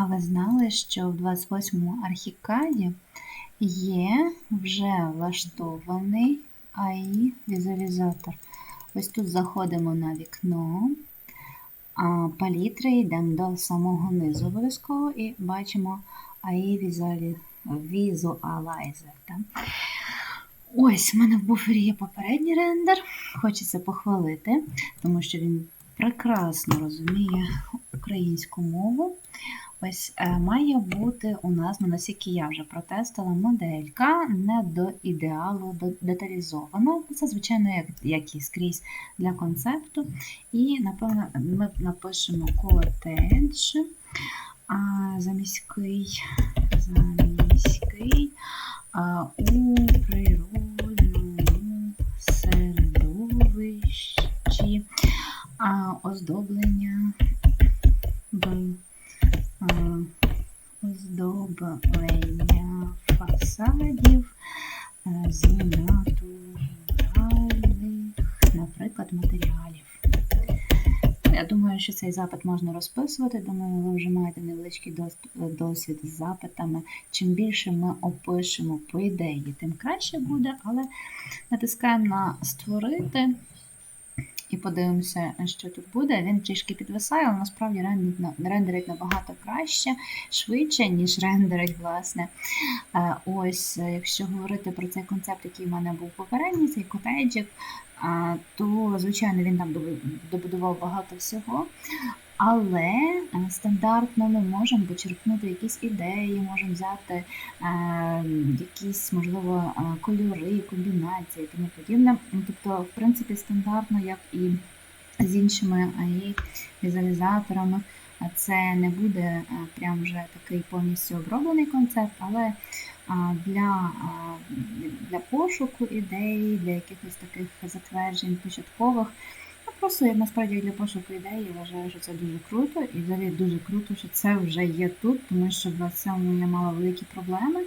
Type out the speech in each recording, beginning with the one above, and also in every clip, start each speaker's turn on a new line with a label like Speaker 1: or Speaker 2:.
Speaker 1: А ви знали, що в 28-му архікаді є вже влаштований AI візуалізатор. Ось тут заходимо на вікно, а палітри йдемо до самого низу обов'язково і бачимо AI. Visualizer. Ось, в мене в буфері є попередній рендер. Хочеться похвалити, тому що він прекрасно розуміє українську мову. Ось е, має бути у нас, ну наскільки я вже протестила, моделька не до ідеалу деталізована. Це, звичайно, як, як і скрізь для концепту. І, напевно, ми напишемо котедж заміський, заміський у природному середовищі а, оздоблення б оздоблення фасадів е, з натуральних, наприклад, матеріалів. Ну, Я думаю, що цей запит можна розписувати. Думаю, ви вже маєте невеличкий досвід з запитами. Чим більше ми опишемо по ідеї, тим краще буде, але натискаємо на створити і подивимося, що тут буде. Він трішки підвисає, але насправді рендерить, набагато краще, швидше, ніж рендерить, власне. Е, Ось, е, якщо говорити про цей концепт, який в мене був попередній, цей котеджик, то, звичайно, він там добудував багато всього. Але е, стандартно ми можемо почерпнути якісь ідеї, можемо взяти е, якісь, можливо, е, кольори, комбінації і тому подібне. Тобто, в принципі, стандартно, як і з іншими AI візуалізаторами, це не буде прям вже такий повністю оброблений концепт, але для, для пошуку ідей, для якихось таких затверджень початкових. Просто як насправді для пошуку ідей, я вважаю, що це дуже круто, і взагалі дуже круто, що це вже є тут, тому що в 27-му я мала великі проблеми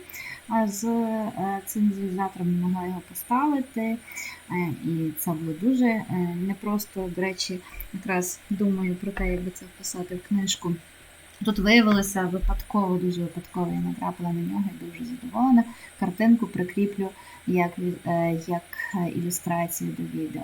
Speaker 1: з е, цим візуалізатором, не могла його поставити. е, І це було дуже е, непросто. До речі, якраз думаю про те, як би це вписати в книжку. Тут виявилося випадково, дуже випадково я натрапила на нього і дуже задоволена. Картинку прикріплю як, як ілюстрацію до відео.